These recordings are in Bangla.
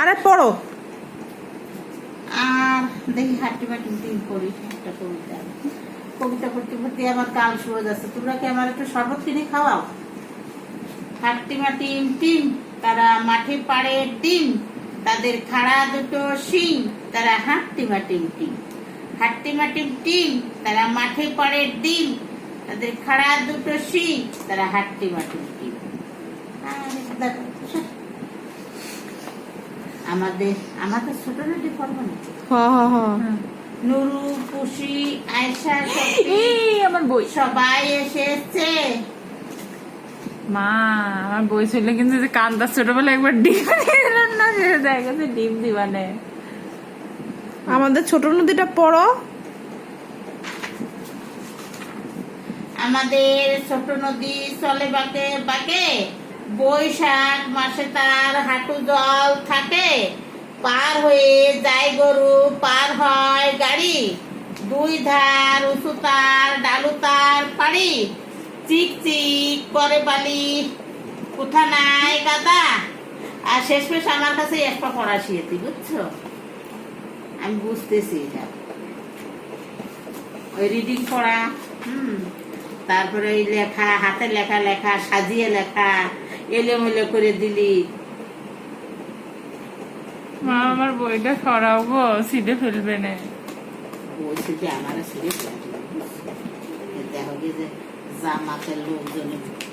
আরে পড়ো। আর দেখি হাঁটি বাটি দিন পড়ি একটা কবিতা কবিতা পড়তে পড়তে আমার কাল শুয়ে যাচ্ছে। তোমরা কি আমার একটু শরবত কিনে খাওয়াও? হাট্টি মাটি টিম তারা মাঠে পাড়ে ডিম তাদের খাড়া দুটো শিং তারা হাট্টি মাটি টিম। হাট্টি মাটি টিম তারা মাঠে পাড়ে ডিম তাদের খাড়া দুটো শিং তারা হাট্টি মাটি টিম। দেখো, আমাদের আমাদের ছোট নদী পড়ব না। হ হ হ। নুরু পুষি আয়সা আমার বই। সবাই এসেছে। মা আমার বই ছিল কিন্তু যে কান্দার ছোটবেলায় একবার ডিম দিয়ে দিলাম না সে দেখা গেছে ডিম দিবানে। আমাদের ছোট নদীটা পড়ো। আমাদের ছোট নদী চলে বাকে বাকে। বৈশাখ মাসে তার হাঁটু জল থাকে। পার হয়ে যায় গরু, পার হয় গাড়ি। দুই ধার উঁচু তার, ডালু তার পাড়ি। চিক চিক করে বালি কোথা নাই গাদা। আর শেষ শেষমেশ আমার কাছে একটা শিয়েছি বুঝছ? আমি বুঝতেছি এটা। ওই রিডিং পড়া, হুম। তারপরে ওই লেখা হাতে লেখা লেখা, সাজিয়ে লেখা এলোমেলো করে দিলি। মা আমার বইটা সরাও গো ফেলবে না। আমার দেখো কি যে জামাতের লোকজন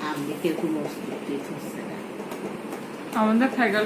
আমি কোনো না আমাদের ফ্যাকাল্টি